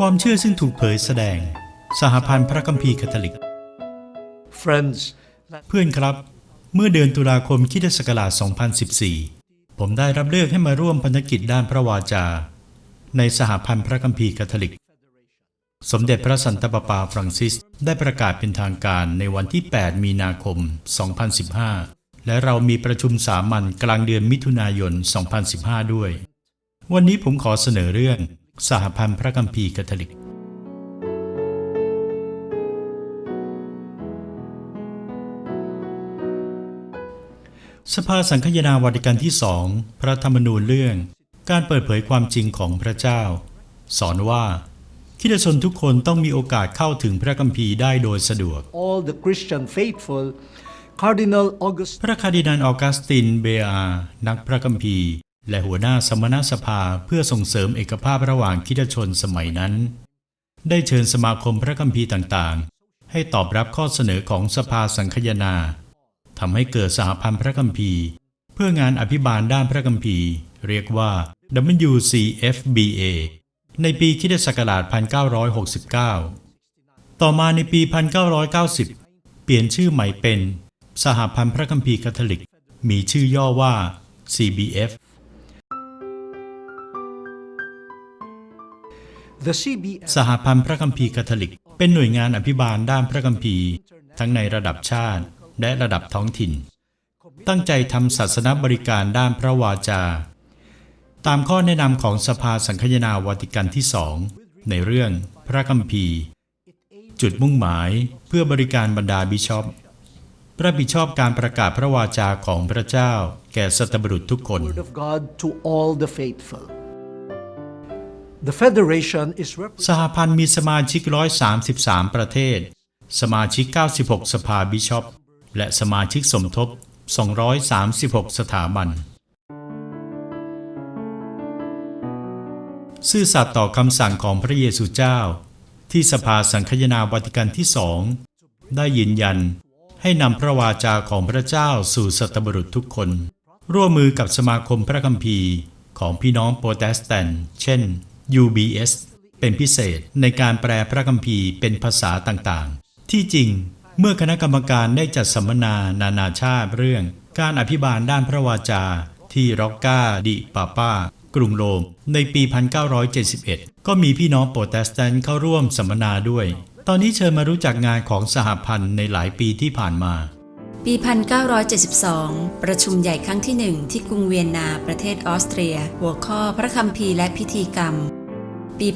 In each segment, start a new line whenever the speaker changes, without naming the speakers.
ความเชื่อซึ่งถูกเผยแสดง สหพันธ์พระคัมภีร์คาทอลิก
Friends,
เพื่อนครับ เมื่อเดือนตุลาคมคริสตศักราช 2014 ผมได้รับเลือกให้มาร่วมพันธกิจด้านพระวาจา ในสหพันธ์พระคัมภีร์คาทอลิก สมเด็จพระสันตะปาปาฟรังซิส ได้ประกาศเป็นทางการในวันที่ 8 มีนาคม 2015 และเรามีประชุมสามัญกลางเดือนมิถุนายน 2015 ด้วย วันนี้ผมขอเสนอเรื่อง สหพันธ์พระคัมภีร์คาทอลิก สภาสังคายนาวาติกันที่สองพระธรรมนูญเรื่อง การเปิดเผยความจริงของพระเจ้า สอนว่าคริสตชนทุกคนต้องมีโอกาสเข้าถึงพระคัมภีร์ได้โดยสะดวก
all the Christian faithful, Cardinal August
พระคาร์ดินัลออกัสตินเบอานักพระคัมภีร์ และหัวหน้าสมณสภาเพื่อส่งเสริมเอกภาพระหว่างคริสตชนสมัยนั้น ได้เชิญสมาคมพระคัมภีร์ต่างๆ ให้ตอบรับข้อเสนอของสภาสังคายนาทำให้เกิดสหพันธ์พระคัมภีร์ เพื่องานอภิบาลด้านพระคัมภีร์ เรียกว่า WCFBA ในปีคริสตศักราช 1969 ต่อมาในปี 1990 เปลี่ยนชื่อใหม่เป็น สหพันธ์พระคัมภีร์คาทอลิก มีชื่อย่อว่า CBF สหพันธ์พระคัมภีร์คาทอลิก เป็นหน่วยงานอภิบาลด้านพระคัมภีร์ ทั้งในระดับชาติและระดับท้องถิ่น ตั้งใจทำศาสนบริการด้านพระวาจา ตามข้อแนะนำของสภาสังคายนาวาติกันที่สองในเรื่องพระคัมภีร์ จุดมุ่งหมายเพื่อบริการบรรดาบิชอปรับผิดชอบการประกาศพระวาจาของพระเจ้า แก่สัตบุรุษทุกคน
the Federation is
สหพันธ์มีสมาชิก 133 ประเทศ สมาชิก 96 สภาบิชอป และสมาชิกสมทบ 236 สถาบัน ซื่อสัตย์ต่อคำสั่งของพระเยซูเจ้า ที่สภาสังคายนาวาติกันที่สอง ได้ยืนยันให้นำพระวาจาของพระเจ้าสู่สัตบุรุษทุกคน ร่วมมือกับสมาคมพระคัมภีร์ของพี่น้องโปรเตสแตนต์เช่น UBS เป็นพิเศษในการแปลพระคัมภีร์เป็นภาษาต่างๆ ที่จริงเมื่อคณะกรรมการได้จัดสัมมนานานาชาติเรื่อง การอภิบาลด้านพระวาจา ที่ร็อกกาดิปาปากรุงโรม ในปี 1971 ก็มีพี่น้องโปรเตสแตนต์เข้าร่วมสัมมนาด้วย ตอนนี้เชิญมารู้จักงานของสหพันธ์ในหลายปีที่ผ่านมา
ปี 1972 ประชุมใหญ่ครั้งที่หนึ่งที่กรุงเวียนนาประเทศออสเตรีย หัวข้อพระคัมภีร์และพิธีกรรม ปี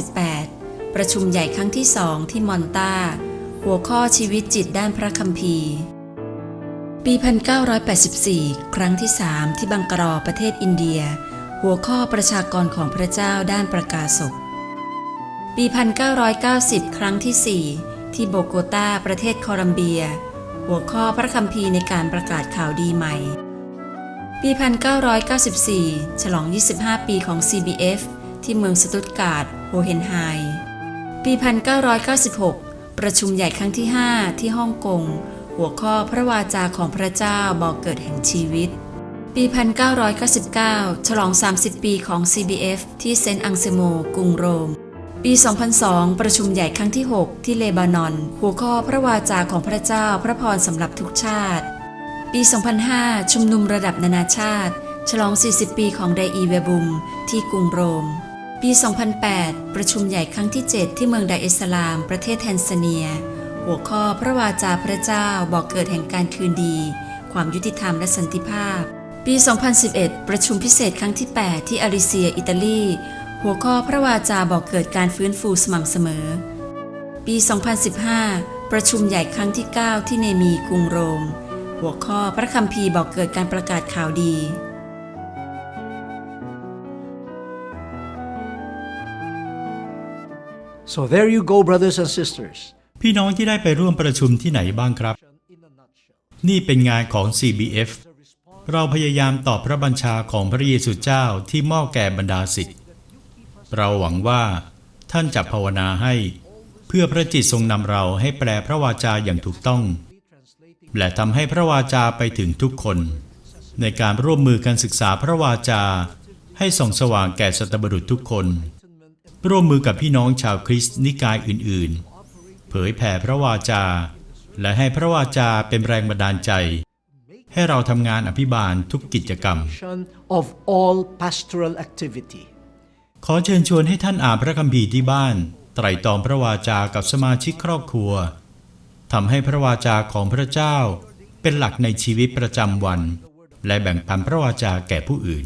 1978 ประชุมใหญ่ครั้งที่สองที่มอนตาหัวข้อชีวิตจิตด้านพระคัมภีร์ ปี 1984 ครั้งที่3ที่บังกรอประเทศอินเดีย หัวข้อประชากรของพระเจ้าด้านประกาศกปี 1990 ครั้งที่ 4 ที่โบโกตาประเทศโคลัมเบีย หัวข้อพระคัมภีร์ในการประกาศข่าวดีใหม่ ปี 1994 ฉลอง 25 ปีของ CBF ที่เมืองสตุตการ์ดโฮเฮนไฮปี 1996 ประชุมใหญ่ครั้งที่ 5 ที่ฮ่องกง หัวข้อพระวาจาของพระเจ้าบอกเกิดแห่งชีวิต ปี 1999 ฉลอง 30 ปีของ CBF ที่เซนต์อังเซโม กรุงโรม ปี 2002 ประชุมใหญ่ครั้งที่ 6 ที่เลบานอน หัวข้อพระวาจาของพระเจ้าพระพรสำหรับทุกชาติ ปี 2005 ชุมนุมระดับนานาชาติ ฉลอง 40 ปีของไดอีเวบุม ที่กรุงโรม ปี 2008 ประชุมใหญ่ครั้งที่ 7 ที่เมืองไดเอสสลาม ประเทศแทนซาเนีย หัวข้อพระวาจาพระเจ้าบอกเกิดแห่งการคืนดี ความยุติธรรมและสันติภาพ ปี 2011 ประชุมพิเศษครั้งที่ 8 ที่อาริเซีย อิตาลี หัวข้อพระวาจาบอกเกิดการฟื้นฟูสม่ำเสมอ ปี 2015 ประชุมใหญ่ครั้งที่ 9 ที่เนมีกรุงโรม หัวข้อพระคัมภีร์บอกเกิดการประกาศข่าวดี
So there you go, brothers and sisters.
พี่น้องที่ได้ไปร่วมประชุมที่ไหนบ้างครับ
In a nutshell,
นี่เป็นงานของ CBF เราพยายามตอบพระบัญชาของพระเยซูเจ้าที่มอบแก่บรรดาศิษย์ เราหวังว่าท่านจะภาวนาให้ เพื่อพระจิตทรงนำเราให้แปลพระวาจาอย่างถูกต้อง และทำให้พระวาจาไปถึงทุกคน ในการร่วมมือกันศึกษาพระวาจา ให้ส่องสว่างแก่สัตบุรุษทุกคน ร่วมมือกับพี่น้องชาวคริสต์นิกายอื่นๆ เผยแผ่พระวาจา และให้พระวาจาเป็นแรงบันดาลใจ ให้เราทำงานอภิบาลทุกกิจกรรม ขอเชิญชวนให้ท่านอ่านพระคัมภีร์ที่บ้าน ไตร่ตรองพระวาจากับสมาชิกครอบครัวทำให้พระวาจาของพระเจ้าเป็นหลักในชีวิตประจำวัน และแบ่งปันพระวาจาแก่ผู้อื่น